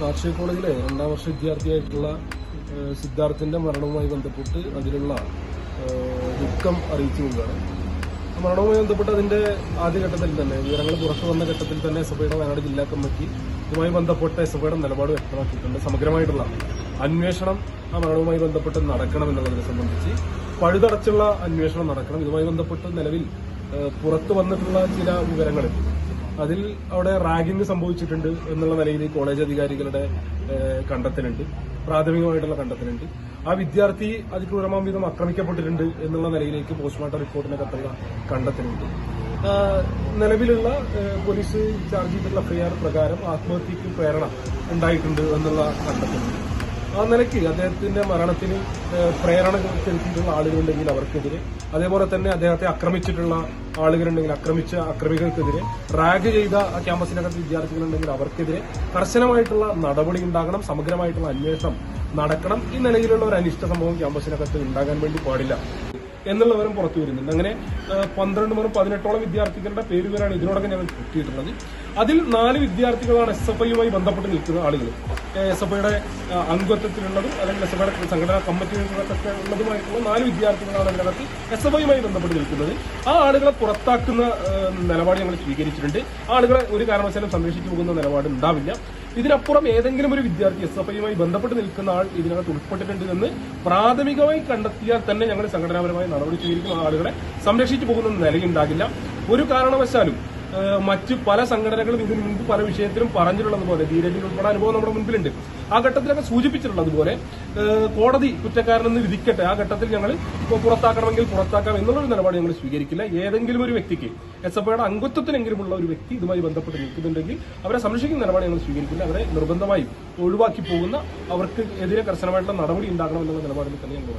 കാർഷിക കോളേജിലെ രണ്ടാം വർഷ വിദ്യാർത്ഥിയായിട്ടുള്ള സിദ്ധാർത്ഥിന്റെ മരണവുമായി ബന്ധപ്പെട്ട് അതിലുള്ള ദുഃഖം അറിയിച്ചു കൊണ്ടാണ്. മരണവുമായി ബന്ധപ്പെട്ട് അതിന്റെ ആദ്യഘട്ടത്തിൽ തന്നെ വിവരങ്ങൾ പുറത്തു വന്ന ഘട്ടത്തിൽ തന്നെ എസ് എഫ്ഐയുടെ വയനാട് ജില്ലാ കമ്മിറ്റി ഇതുമായി ബന്ധപ്പെട്ട എസ് എഫ്ഐയുടെ നിലപാട് വ്യക്തമാക്കിയിട്ടുണ്ട്. സമഗ്രമായിട്ടുള്ള അന്വേഷണം ആ മരണവുമായി ബന്ധപ്പെട്ട് നടക്കണം എന്നുള്ളതിനെ സംബന്ധിച്ച് പഴുതടച്ചുള്ള അന്വേഷണം നടക്കണം. ഇതുമായി ബന്ധപ്പെട്ട് നിലവിൽ പുറത്തു വന്നിട്ടുള്ള ചില വിവരങ്ങൾ അതിൽ അവിടെ റാഗിംഗ് സംഭവിച്ചിട്ടുണ്ട് എന്നുള്ള നിലയിൽ കോളേജ് അധികാരികളുടെ കണ്ടെത്തലുണ്ട്. പ്രാഥമികമായിട്ടുള്ള കണ്ടെത്തലുണ്ട്. ആ വിദ്യാർത്ഥി അതിക്രൂരമാം വിധം ആക്രമിക്കപ്പെട്ടിട്ടുണ്ട് എന്നുള്ള നിലയിലേക്ക് പോസ്റ്റ്മോർട്ടം റിപ്പോർട്ടിന്റെ കത്തുള്ള കണ്ടെത്തലുണ്ട്. നിലവിലുള്ള പോലീസ് ചാർജ് ചെയ്തിട്ടുള്ള എഫ്ഐആർ പ്രകാരം ആത്മഹത്യക്ക് പ്രേരണ ഉണ്ടായിട്ടുണ്ട് എന്നുള്ള കണ്ടെത്തലുണ്ട്. ആ നിലയ്ക്ക് അദ്ദേഹത്തിന്റെ മരണത്തിന് പ്രേരണ ചെലുത്തിയിട്ടുള്ള ആളുകളുണ്ടെങ്കിൽ അവർക്കെതിരെ. അതേപോലെ തന്നെ അദ്ദേഹത്തെ ആക്രമിച്ചിട്ടുള്ള ആളുകളുണ്ടെങ്കിൽ ആക്രമിച്ച അക്രമികൾക്കെതിരെ റാഗ് ചെയ്ത ക്യാമ്പസിനകത്ത് വിദ്യാർത്ഥികളുണ്ടെങ്കിൽ അവർക്കെതിരെ. കർശനമായിട്ടുള്ള നടപടി ഉണ്ടാകണം സമഗ്രമായിട്ടുള്ള അന്വേഷണം നടക്കണം. ഈ നിലയിലുള്ള ഒരു അനിഷ്ട സംഭവം ക്യാമ്പസിനകത്ത് ഉണ്ടാകാൻ വേണ്ടി പാടില്ല. എന്നുള്ളവരും പുറത്തു വരുന്നുണ്ട്. അങ്ങനെ പന്ത്രണ്ട് മുതൽ പതിനെട്ടോളം വിദ്യാർത്ഥികളുടെ പേരുകളാണ് ഇതിനോടൊക്കെ ഞങ്ങൾ കിട്ടിയിട്ടുള്ളത് അതിൽ നാല് വിദ്യാർത്ഥികളാണ് എസ് എഫ് ഐയുമായി ബന്ധപ്പെട്ട് നിൽക്കുന്ന ആളുകൾ. എസ് എഫ് ഐയുടെ അംഗത്വത്തിലുള്ളതും അല്ലെങ്കിൽ എസ് എഫ് ഐയുടെ സംഘടനാ കമ്മിറ്റികളിലൊക്കെ ഉള്ളതുമായിട്ടുള്ള നാല് വിദ്യാർത്ഥികളാണ് അതിനകത്ത് എസ് എഫ് ഐയുമായി ബന്ധപ്പെട്ട് നിൽക്കുന്നത്. ആ ആളുകളെ പുറത്താക്കുന്ന നിലപാട് ഞങ്ങൾ സ്വീകരിച്ചിട്ടുണ്ട്. ആളുകളെ ഒരു കാരണവശാലും സംരക്ഷിച്ചു പോകുന്ന നിലപാട് ഉണ്ടാവില്ല ഇതിനപ്പുറം ഏതെങ്കിലും ഒരു വിദ്യാർത്ഥി എസ് എഫ് ഐയുമായി ബന്ധപ്പെട്ട് നിൽക്കുന്ന ആൾ ഇതിനകത്ത് ഉൾപ്പെട്ടിട്ടുണ്ട് എന്ന് പ്രാഥമികമായി കണ്ടെത്തിയാൽ തന്നെ ഞങ്ങൾ സംഘടനാപരമായ നടപടി സ്വീകരിക്കും. ആ ആളുകളെ സംരക്ഷിച്ചു പോകുന്ന നിലയുണ്ടാകില്ല. ഒരു കാരണവശാലും മറ്റ് പല സംഘടനകളും ഇതിനു മുമ്പ് പല വിഷയത്തിലും പറഞ്ഞിട്ടുള്ളതുപോലെ ധീരജിൽ ഉൾപ്പെടെ അനുഭവം നമ്മുടെ മുൻപിലുണ്ട്. ആ ഘട്ടത്തിലൊക്കെ സൂചിപ്പിച്ചിട്ടുള്ളതുപോലെ കോടതി കുറ്റക്കാരനെന്ന് വിധിക്കട്ടെ ആ ഘട്ടത്തിൽ ഞങ്ങൾ പുറത്താക്കണമെങ്കിൽ പുറത്താക്കാം എന്നുള്ളൊരു നിലപാട് ഞങ്ങൾ സ്വീകരിക്കില്ല. ഏതെങ്കിലും ഒരു വ്യക്തിക്ക് എസ് എഫ് ഐയുടെ അംഗത്വത്തിനെങ്കിലുമുള്ള ഒരു വ്യക്തി ഇതുമായി ബന്ധപ്പെട്ട് നിൽക്കുന്നുണ്ടെങ്കിൽ അവരെ സംരക്ഷിക്കുന്ന നിലപാട് ഞങ്ങൾ സ്വീകരിക്കില്ല. അവരെ നിർബന്ധമായും ഒഴിവാക്കി പോകുന്ന അവർക്ക് എതിരെ കർശനമായിട്ടുള്ള നടപടി ഉണ്ടാകണം എന്നുള്ള നിലപാടിൽ തന്നെ ഞങ്ങൾ